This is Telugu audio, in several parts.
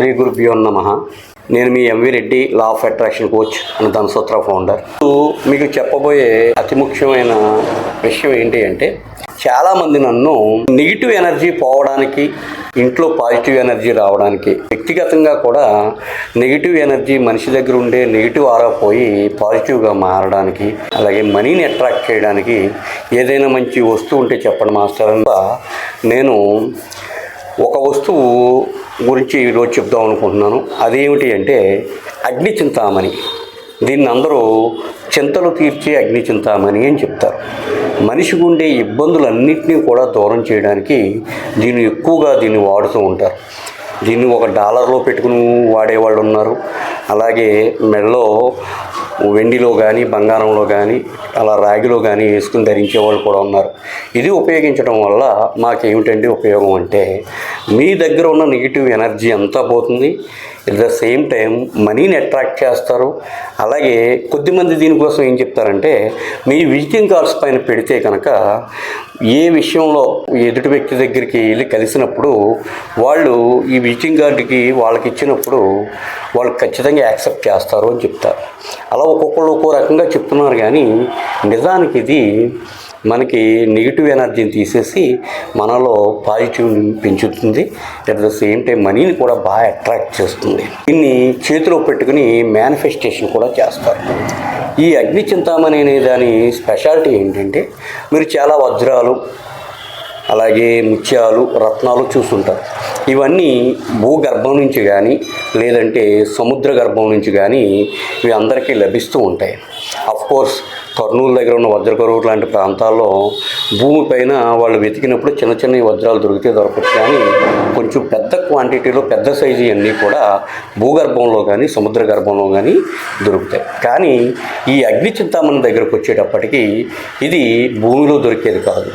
శ్రీ గురుభ్యో నమ. నేను మీ MV Reddy law of attraction coach అని ధనసూత్ర ఫౌండర్ మీకు చెప్పబోయే అతి ముఖ్యమైన విషయం ఏంటి అంటే చాలామంది నన్ను నెగిటివ్ ఎనర్జీ పోవడానికి ఇంట్లో పాజిటివ్ ఎనర్జీ రావడానికి వ్యక్తిగతంగా కూడా నెగిటివ్ ఎనర్జీ మనిషి దగ్గర ఉండే నెగిటివ్ ఆరా పోయి పాజిటివ్గా మారడానికి అలాగే మనీని అట్రాక్ట్ చేయడానికి ఏదైనా మంచి వస్తువు ఉంటే చెప్పండి మాస్టర్. అంతా నేను ఒక వస్తువు గురించి ఈరోజు చెప్దాం అనుకుంటున్నాను. అదేమిటి అంటే అగ్ని చింతామణి. దీన్ని అందరూ చింతలు తీర్చే అగ్ని చింతామణి అని చెప్తారు. మనిషికి ఉండే ఇబ్బందులన్నింటినీ కూడా దూరం చేయడానికి దీన్ని ఎక్కువగా దీన్ని వాడుతూ ఉంటారు. దీన్ని ఒక డాలర్లో పెట్టుకుని వాడేవాళ్ళు ఉన్నారు. అలాగే మెడలో వెండిలో కానీ బంగారంలో కానీ అలా రాగిలో కానీ వేసుకుని ధరించే వాళ్ళు కూడా ఉన్నారు. ఇది ఉపయోగించడం వల్ల మాకేమిటండి ఉపయోగం అంటే మీ దగ్గర ఉన్న నెగిటివ్ ఎనర్జీ అంతా పోతుంది. ఎట్ ద సేమ్ టైం మనీని అట్రాక్ట్ చేస్తారు. అలాగే కొద్దిమంది దీనికోసం ఏం చెప్తారంటే మీ విజిటింగ్ కార్డ్స్ పైన పెడితే కనుక ఏ విషయంలో ఎదుటి వ్యక్తి దగ్గరికి వెళ్ళి కలిసినప్పుడు వాళ్ళు ఈ విజిటింగ్ కార్డుకి వాళ్ళకి ఇచ్చినప్పుడు వాళ్ళు ఖచ్చితంగా యాక్సెప్ట్ చేస్తారు అని చెప్తారు. అలా ఒక్కొక్కళ్ళు ఒక్కో రకంగా చెప్తున్నారు కానీ నిజానికి ఇది మనకి నెగిటివ్ ఎనర్జీని తీసేసి మనలో పాజిటివ్ని పెంచుతుంది. అట్ ద సేమ్ టైం మనీని కూడా బాగా అట్రాక్ట్ చేస్తుంది. దీన్ని చేతిలో పెట్టుకుని మేనిఫెస్టేషన్ కూడా చేస్తారు. ఈ అగ్ని చింతామణి అనే దాని స్పెషాలిటీ ఏంటంటే మీరు చాలా వజ్రాలు అలాగే ముత్యాలు రత్నాలు చూస్తుంటారు. ఇవన్నీ భూగర్భం నుంచి కానీ లేదంటే సముద్ర గర్భం నుంచి కానీ ఇవి అందరికీ లభిస్తూ ఉంటాయి. కోర్స్ కర్నూలు దగ్గర ఉన్న వజ్రకరువు లాంటి ప్రాంతాల్లో భూమిపైన వాళ్ళు వెతికినప్పుడు చిన్న చిన్న వజ్రాలు దొరికితే దొరకచ్చు కానీ కొంచెం పెద్ద క్వాంటిటీలో పెద్ద సైజు అన్నీ కూడా భూగర్భంలో కానీ సముద్ర గర్భంలో కానీ దొరుకుతాయి. కానీ ఈ అగ్ని చింతామణి దగ్గరకు వచ్చేటప్పటికి ఇది భూమిలో దొరికేది కాదు.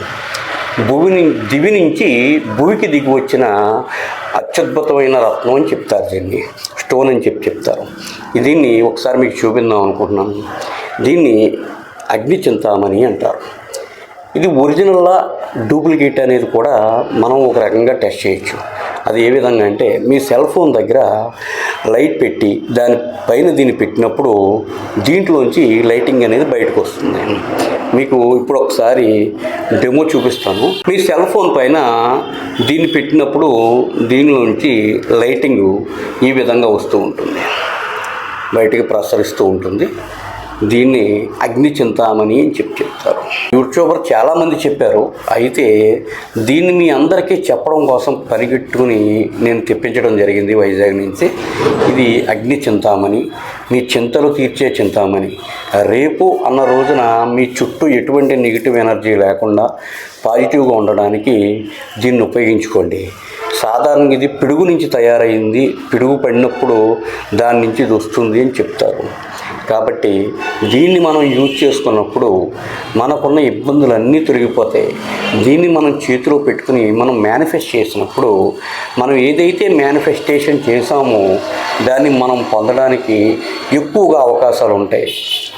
భూమిని దివి నుంచి భూమికి దిగి వచ్చిన అత్యద్భుతమైన రత్నం అని చెప్తారు దీన్ని. స్టోన్ అని చెప్పి చెప్తారు. దీన్ని ఒకసారి మీకు చూపిందాం అనుకుంటున్నాను. దీన్ని అగ్ని చింతామణి అంటారు. ఇది ఒరిజినల్లా డూప్లికేట్ అనేది కూడా మనం ఒక రకంగా టెస్ట్ చేయొచ్చు. అది ఏ విధంగా అంటే మీ సెల్ ఫోన్ దగ్గర లైట్ పెట్టి దాని పైన దీన్ని పెట్టినప్పుడు దీంట్లోంచి లైటింగ్ అనేది బయటకు వస్తుంది. మీకు ఇప్పుడు ఒకసారి డెమో చూపిస్తాను. మీ సెల్ ఫోన్ పైన దీన్ని పెట్టినప్పుడు దీనిలోంచి లైటింగ్ ఈ విధంగా వస్తూ ఉంటుంది. బయటికి ప్రసరిస్తూ ఉంటుంది. దీన్ని అగ్ని చింతామణి అని చెప్పి చెప్తారు. యూట్యూబర్ చాలామంది చెప్పారు అయితే దీన్ని మీ అందరికీ చెప్పడం కోసం పరిగెట్టుకుని నేను తెప్పించడం జరిగింది వైజాగ్ నుంచి. ఇది అగ్ని చింతామణి మీ చింతలు తీర్చే చింతామణి. రేపు అన్న రోజున మీ చుట్టూ ఎటువంటి నెగిటివ్ ఎనర్జీ లేకుండా పాజిటివ్గా ఉండడానికి దీన్ని ఉపయోగించుకోండి. సాధారణంగా ఇది పిడుగు నుంచి తయారైంది పిడుగు పడినప్పుడు దాని నుంచి ఇది వస్తుంది అని చెప్తారు. కాబట్టి దీన్ని మనం యూజ్ చేసుకున్నప్పుడు మనకున్న ఇబ్బందులన్నీ తొలగిపోతాయి. దీన్ని మనం చేతిలో పెట్టుకుని మనం మేనిఫెస్ట్ చేసినప్పుడు మనం ఏదైతే మేనిఫెస్టేషన్ చేశామో దాన్ని మనం పొందడానికి ఎక్కువగా అవకాశాలు ఉంటాయి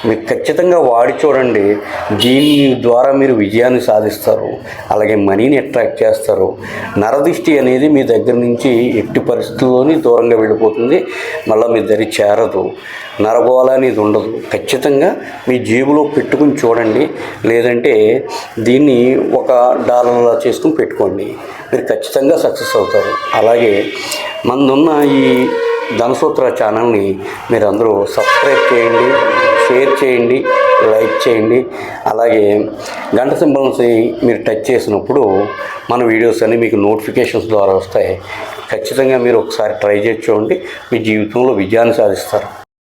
మీరు ఖచ్చితంగా వాడి చూడండి. దీని ద్వారా మీరు విజయాన్ని సాధిస్తారు. అలాగే మనీని అట్రాక్ట్ చేస్తారు. నరదిష్టి అనేది మీ దగ్గర నుంచి ఎట్టి పరిస్థితుల్లోని దూరంగా వెళ్ళిపోతుంది. మళ్ళీ మీ దరి చేరదు. నరగోళ అనేది ఉండదు. ఖచ్చితంగా మీ జేబులో పెట్టుకుని చూడండి. లేదంటే దీన్ని ఒక డాలర్లా చేసుకుని పెట్టుకోండి. మీరు ఖచ్చితంగా సక్సెస్ అవుతారు. అలాగే మందున్న ఈ ధనసూత్ర ఛానల్ని మీరు అందరూ సబ్స్క్రైబ్ చేయండి. షేర్ చేయండి లైక్ చేయండి. అలాగే గంట సింబల్స్ని మీరు టచ్ చేసినప్పుడు మన వీడియోస్ అన్నీ మీకు నోటిఫికేషన్స్ ద్వారా వస్తాయి. ఖచ్చితంగా మీరు ఒకసారి ట్రై చేసి చూడండి. మీ జీవితంలో విజయాన్ని సాధిస్తారు.